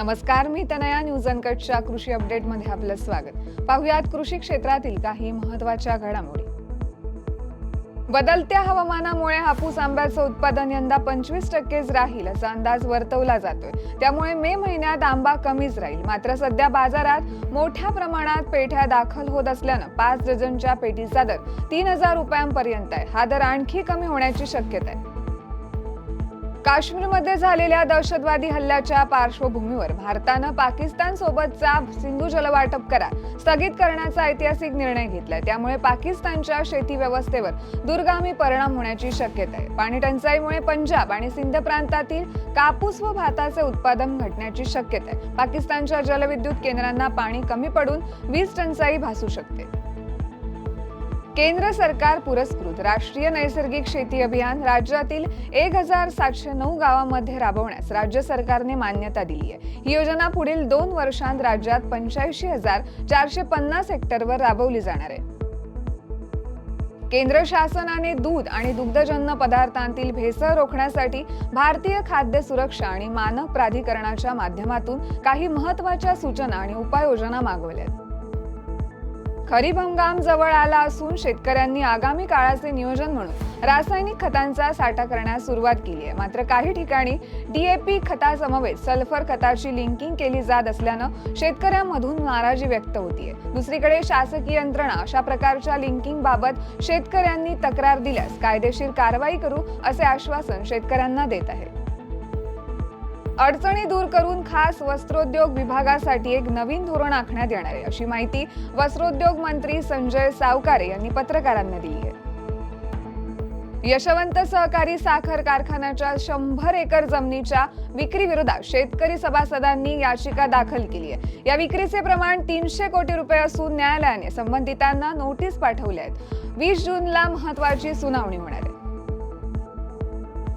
नमस्कार मी तनया न्यूज अनकटच्या कृषी अपडेटमध्ये आपलं स्वागत. पाहुयात कृषी क्षेत्रातील काही महत्त्वाच्या घडामोडी. बदलत्या हवामानामुळे हापूस आंब्याचं उत्पादन यंदा पंचवीस टक्केच राहील असा अंदाज वर्तवला जातोय. त्यामुळे मे महिन्यात आंबा कमीच राहील. मात्र सध्या बाजारात मोठ्या प्रमाणात पेठ्या दाखल होत असल्यानं पाच डझनच्या पेटीचा दर तीन हजार रुपयांपर्यंत आहे. हा दर आणखी कमी होण्याची शक्यता आहे. काश्मीरमध्ये झालेल्या दहशतवादी हल्ल्याच्या पार्श्वभूमीवर भारतानं पाकिस्तान सोबतचा सिंधू जलवाटप करार स्थगित करण्याचा ऐतिहासिक निर्णय घेतलाय. त्यामुळे पाकिस्तानच्या शेती व्यवस्थेवर दुर्गामी परिणाम होण्याची शक्यता आहे. पाणी टंचाईमुळे पंजाब आणि सिंध प्रांतातील कापूस व भाताचे उत्पादन घटण्याची शक्यता आहे. पाकिस्तानच्या जलविद्युत केंद्रांना पाणी कमी पडून वीज टंचाई भासू शकते. केंद्र सरकार पुरस्कृत. राष्ट्रीय नैसर्गिक शेती अभियान राज्यातील एक हजार सातशे नऊ गावांमध्ये राबवण्यास राज्य सरकारने मान्यता दिली आहे. ही योजना पुढील दोन वर्षांत राज्यात पंच्याऐंशी हजार चारशे पन्नास हेक्टरवर राबवली जाणार आहे. केंद्र शासनाने दूध आणि दुग्धजन्य पदार्थांतील भेसळ रोखण्यासाठी भारतीय खाद्य सुरक्षा आणि मानक प्राधिकरणाच्या माध्यमातून काही महत्त्वाच्या सूचना आणि उपाययोजना मागवल्या आहेत. खरीप हंगाम जवळ आला असून शेतकऱ्यांनी आगामी काळाचे नियोजन म्हणून रासायनिक खतांचा साठा करण्यास सुरुवात केली आहे. मात्र काही ठिकाणी डीएपी खतासमवेत सल्फर खताची लिंकिंग केली जात असल्यानं शेतकऱ्यांमधून नाराजी व्यक्त होतीये. दुसरीकडे शासकीय यंत्रणा अशा प्रकारच्या लिंकिंग बाबत शेतकऱ्यांनी तक्रार दिल्यास कायदेशीर कारवाई करू असे आश्वासन शेतकऱ्यांना देत आहे अडचणी दूर करून खास वस्त्रोद्योग विभागासाठी एक नवीन धोरण आखण्यात येणार आहे. अशी माहिती वस्त्रोद्योग मंत्री संजय सावकारे यांनी पत्रकारांना दिली आहे. यशवंत सहकारी साखर कारखान्याच्या शंभर एकर जमिनीच्या विक्रीविरोधात शेतकरी सभासदांनी याचिका दाखल केली आहे. या विक्रीचे प्रमाण तीनशे कोटी रुपये असून न्यायालयाने संबंधितांना नोटीस पाठवल्या आहेत. वीस जूनला महत्वाची सुनावणी होणार आहे.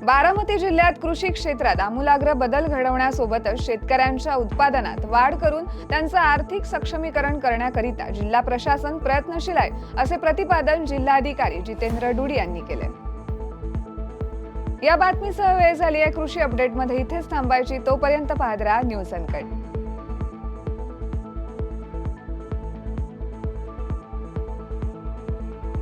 बारामती जिल्ह्यात कृषी क्षेत्रात आमूलाग्र बदल घडवण्यासोबतच शेतकऱ्यांच्या उत्पादनात वाढ करून त्यांचं आर्थिक सक्षमीकरण करण्याकरिता जिल्हा प्रशासन प्रयत्नशील आहे असे प्रतिपादन जिल्हाधिकारी जितेंद्र डुडी यांनी केले. या बातमीसह वेळ झाली आहे कृषी अपडेटमध्ये इथेच थांबायची तोपर्यंत पाहत राहा न्यूज अनकट.